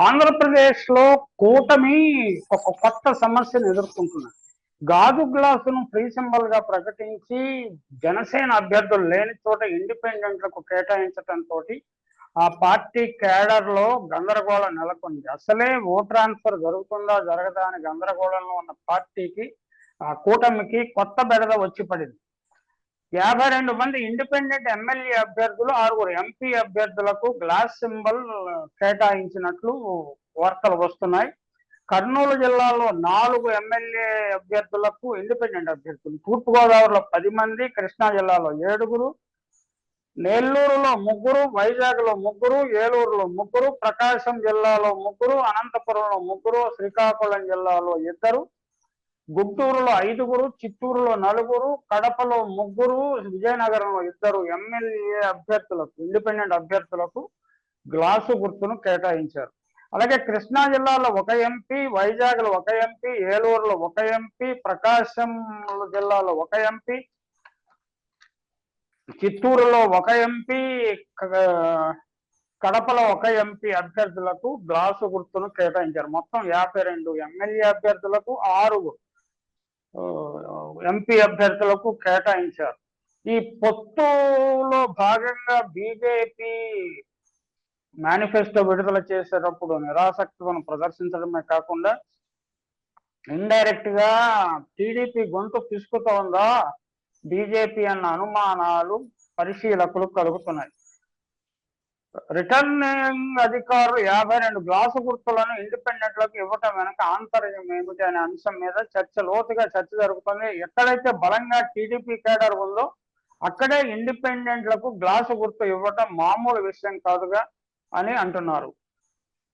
ఆంధ్రప్రదేశ్లో కూటమి ఒక కొత్త సమస్యను ఎదుర్కొంటున్నది. గాజు గ్లాసును ఫ్రీ సింబల్గా ప్రకటించి జనసేన అభ్యర్థులు లేని చోట ఇండిపెండెంట్లకు కేటాయించడంతో ఆ పార్టీ కేడర్లో గందరగోళం నెలకొంది. అసలే ఓ ట్రాన్స్ఫర్ జరుగుతుందా జరగదా అని గందరగోళంలో ఉన్న పార్టీకి ఆ కూటమికి కొత్త బెడద వచ్చి పడింది. యాభై రెండు మంది ఇండిపెండెంట్ ఎమ్మెల్యే అభ్యర్థులు ఆరుగురు ఎంపీ అభ్యర్థులకు గ్లాస్ సింబల్ కేటాయించినట్లు వార్తలు వస్తున్నాయి. కర్నూలు జిల్లాలో నాలుగు ఎమ్మెల్యే అభ్యర్థులకు ఇండిపెండెంట్ అభ్యర్థులు. తూర్పుగోదావరిలో పది మంది కృష్ణా జిల్లాలో ఏడుగురు నెల్లూరులో ముగ్గురు వైజాగ్లో ముగ్గురు ఏలూరులో ముగ్గురు ప్రకాశం జిల్లాలో ముగ్గురు అనంతపురంలో ముగ్గురు శ్రీకాకుళం జిల్లాలో ఇద్దరు గుంటూరులో ఐదుగురు చిత్తూరులో నలుగురు కడపలో ముగ్గురు విజయనగరంలో ఇద్దరు ఎమ్మెల్యే అభ్యర్థులకు ఇండిపెండెంట్ అభ్యర్థులకు గ్లాసు గుర్తును కేటాయించారు. అలాగే కృష్ణా జిల్లాలో ఒక ఎంపీ వైజాగ్లో ఒక ఎంపీ ఏలూరులో ఒక ఎంపీ ప్రకాశం జిల్లాలో ఒక ఎంపీ చిత్తూరులో ఒక ఎంపీ కడపలో ఒక ఎంపీ అభ్యర్థులకు గ్లాసు గుర్తును కేటాయించారు. మొత్తం యాభై రెండు ఎమ్మెల్యే అభ్యర్థులకు ఆరుగురు. ఎంపీ అభ్యర్థులకు కేటాయించారు. ఈ పొత్తులో భాగంగా బీజేపీ మేనిఫెస్టో విడుదల చేసేటప్పుడు నిరాసక్తులను ప్రదర్శించడమే కాకుండా ఇండైరెక్ట్గా టీడీపీ గొంతు పిసుకుతోందా? బీజేపీ అన్న అనుమానాలు పరిశీలకులు కలుగుతున్నాయి. రిటర్నింగ్ అధికారులు యాభై రెండు గ్లాసు గుర్తులను ఇండిపెండెంట్లకు ఇవ్వటం వెనక ఆంతర్యం ఏమిటి అనే అంశం మీద చర్చ లోతుగా చర్చ జరుగుతుంది. ఎక్కడైతే బలంగా టీడీపీ కేడర్ ఉందో అక్కడే ఇండిపెండెంట్లకు గ్లాసు గుర్తు ఇవ్వటం మామూలు విషయం కాదుగా అని అంటున్నారు.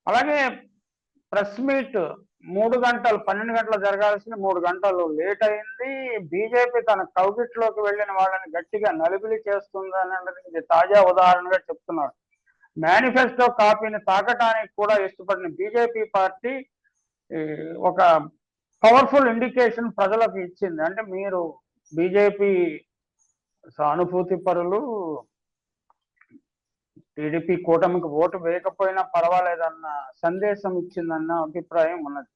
అలాగే ప్రెస్ మీట్ మూడు గంటలు పన్నెండు గంటలు జరగాల్సింది మూడు గంటలు లేట్ అయింది. బీజేపీ తన కౌగిట్లోకి వెళ్ళిన వాళ్ళని గట్టిగా నలిబిలి చేస్తుంది అనేది తాజా ఉదాహరణగా చెప్తున్నారు. మేనిఫెస్టో కాపీని తాకటానికి కూడా ఇష్టపడిన బీజేపీ పార్టీ ఒక పవర్ఫుల్ ఇండికేషన్ ప్రజలకు ఇచ్చింది. అంటే మీరు బీజేపీ సానుభూతి పరులు టీడీపీ కూటమికి ఓటు వేయకపోయినా పర్వాలేదన్న సందేశం ఇచ్చిందన్న అభిప్రాయం ఉన్నది.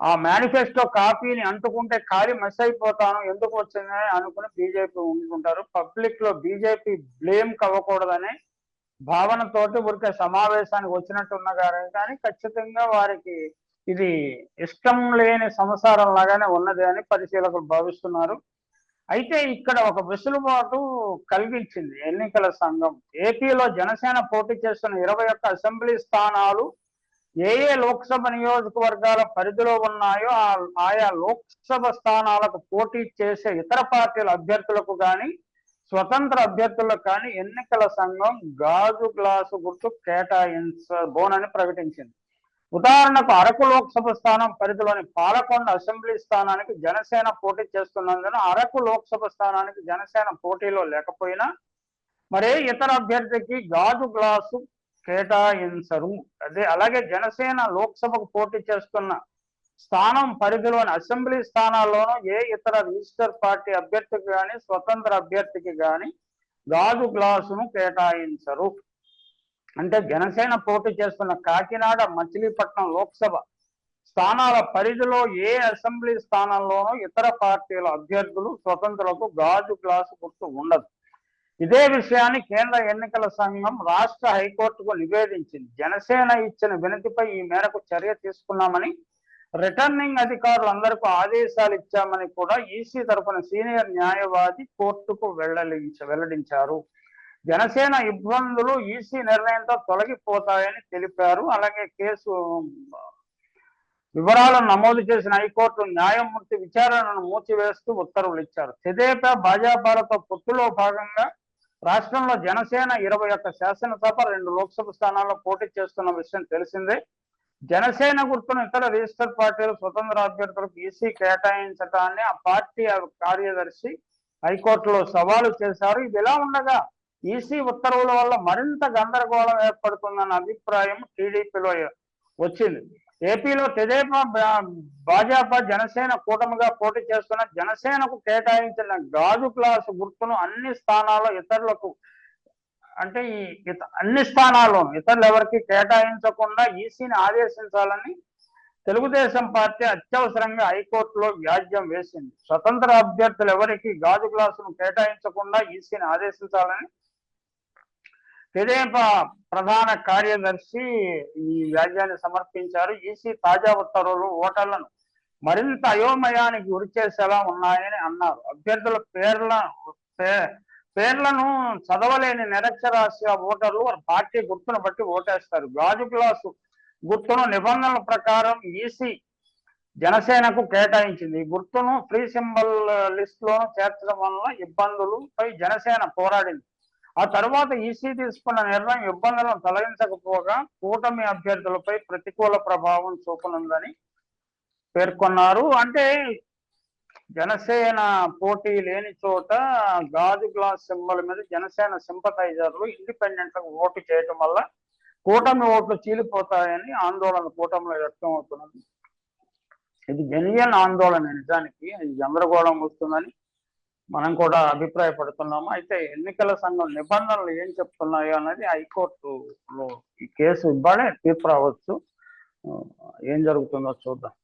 ఆ మేనిఫెస్టో కాపీని అంటుకుంటే ఖాళీ మిస్ అయిపోతాను ఎందుకు వచ్చిందని అనుకుని బీజేపీ ఉండుకుంటారు పబ్లిక్లో బీజేపీ బ్లేమ్ కవ్వకూడదనే భావనతోటి ఊరికే సమావేశానికి వచ్చినట్టున్న కానీ ఖచ్చితంగా వారికి ఇది ఇష్టం లేని సంసారం లాగానే ఉన్నది అని పరిశీలకులు భావిస్తున్నారు. అయితే ఇక్కడ ఒక వెసులుబాటు కలిగించింది ఎన్నికల సంఘం. ఏపీలో జనసేన పోటీ చేస్తున్న ఇరవై ఒక్క అసెంబ్లీ స్థానాలు ఏ ఏ లోక్సభ నియోజకవర్గాల పరిధిలో ఉన్నాయో ఆయా లోక్సభ స్థానాలకు పోటీ చేసే ఇతర పార్టీల అభ్యర్థులకు కానీ స్వతంత్ర అభ్యర్థులకు కానీ ఎన్నికల సంఘం గాజు గ్లాసు గుర్తు కేటాయించబోనని ప్రకటించింది. ఉదాహరణకు అరకు లోక్సభ స్థానం పరిధిలోని పాలకొండ అసెంబ్లీ స్థానానికి జనసేన పోటీ చేస్తున్నందున అరకు లోక్సభ స్థానానికి జనసేన పోటీలో లేకపోయినా మరే ఇతర అభ్యర్థికి గాజు గ్లాసు కేటాయించరు. అదే అలాగే జనసేన లోక్సభకు పోటీ చేస్తున్న స్థానం పరిధిలోని అసెంబ్లీ స్థానాల్లోనూ ఏ ఇతర రిజిస్టర్ పార్టీ అభ్యర్థికి కానీ స్వతంత్ర అభ్యర్థికి కానీ గాజు గ్లాసును కేటాయించరు. అంటే జనసేన పోటీ చేస్తున్న కాకినాడ మచిలీపట్నం లోక్సభ స్థానాల పరిధిలో ఏ అసెంబ్లీ స్థానంలోనూ ఇతర పార్టీల అభ్యర్థులు స్వతంత్రులకు గాజు గ్లాసు గుర్తు ఉండదు. ఇదే విషయాన్ని కేంద్ర ఎన్నికల సంఘం రాష్ట్ర హైకోర్టుకు నివేదించింది. జనసేన ఇచ్చిన వినతిపై ఈ మేరకు చర్య తీసుకున్నామని రిటర్నింగ్ అధికారులందరికీ ఆదేశాలు ఇచ్చామని కూడా ఈసీ తరఫున సీనియర్ న్యాయవాది కోర్టుకు వెల్లడించ వెల్లడించారు. జనసేన ఇబ్బందులు ఈసీ నిర్ణయంతో తొలగిపోతాయని తెలిపారు. అలాగే కేసు వివరాలను నమోదు చేసిన హైకోర్టు న్యాయమూర్తి విచారణను మూసివేస్తూ ఉత్తర్వులు ఇచ్చారు. తెదేపా భాజపాలతో పొత్తులో భాగంగా రాష్ట్రంలో జనసేన ఇరవై ఒక్క శాసనసభ రెండు లోక్సభ స్థానాల్లో పోటీ చేస్తున్న విషయం తెలిసిందే. జనసేన గుర్తును ఇతర రిజిస్టర్ పార్టీలు స్వతంత్ర అభ్యర్థులకు ఈసీ కేటాయించడాన్ని ఆ పార్టీ కార్యదర్శి హైకోర్టులో సవాలు చేశారు. ఇది ఇలా ఉండగా ఈసీ ఉత్తర్వుల వల్ల మరింత గందరగోళం ఏర్పడుతుందన్న అభిప్రాయం టీడీపీలో వచ్చింది. ఏపీలో తెదేపా భాజపా జనసేన కూటమిగా పోటీ చేస్తున్న జనసేనకు కేటాయించిన గాజు క్లాసు గుర్తును అన్ని స్థానాల్లో ఇతరులకు అంటే ఈ అన్ని స్థానాల్లో ఇతరులు ఎవరికి కేటాయించకుండా ఈసీని ఆదేశించాలని తెలుగుదేశం పార్టీ అత్యవసరంగా హైకోర్టులో వ్యాజ్యం వేసింది. స్వతంత్ర అభ్యర్థులు ఎవరికి గాజు గ్లాసును కేటాయించకుండా ఈసీని ఆదేశించాలని తెదేప ప్రధాన కార్యదర్శి ఈ వ్యాజ్యాన్ని సమర్పించారు. ఈసీ తాజా ఉత్తర్వులు ఓటర్లను మరింత అయోమయానికి గురి చేసేలా ఉన్నాయని అన్నారు. అభ్యర్థుల పేర్ల పేర్లను చదవలేని నిరక్షరాస్య ఓటర్లు వారి పార్టీ గుర్తును బట్టి ఓటేస్తారు. గాజు గ్లాసు గుర్తును నిబంధనల ప్రకారం ఈసీ జనసేనకు కేటాయించింది. ఈ గుర్తును ఫ్రీ సింబల్ లిస్ట్ లోను చేర్చడం వల్ల ఇబ్బందులపై జనసేన పోరాడింది. ఆ తర్వాత ఈసీ తీసుకున్న నిర్ణయం ఇబ్బందులను తొలగించకపోగా కూటమి అభ్యర్థులపై ప్రతికూల ప్రభావం చూపనుందని పేర్కొన్నారు. అంటే జనసేన పోటీ లేని చోట గాజు గ్లాస్ సింబల్ మీద జనసేన సింపతైజర్లు ఇండిపెండెంట్ ఓటు చేయటం వల్ల కూటమి ఓట్లు చీలిపోతాయని ఆందోళన కూటమిలో వ్యక్తం అవుతున్నది. ఇది జెన్యున్ ఆందోళన నిజానికి. ఇది గందరగోళం వస్తుందని మనం కూడా అభిప్రాయపడుతున్నాము. అయితే ఎన్నికల సంఘం నిబంధనలు ఏం చెప్తున్నాయో అనేది హైకోర్టులో ఈ కేసు ఇవ్వాలే తీర్పు రావచ్చు. ఏం జరుగుతుందో చూద్దాం.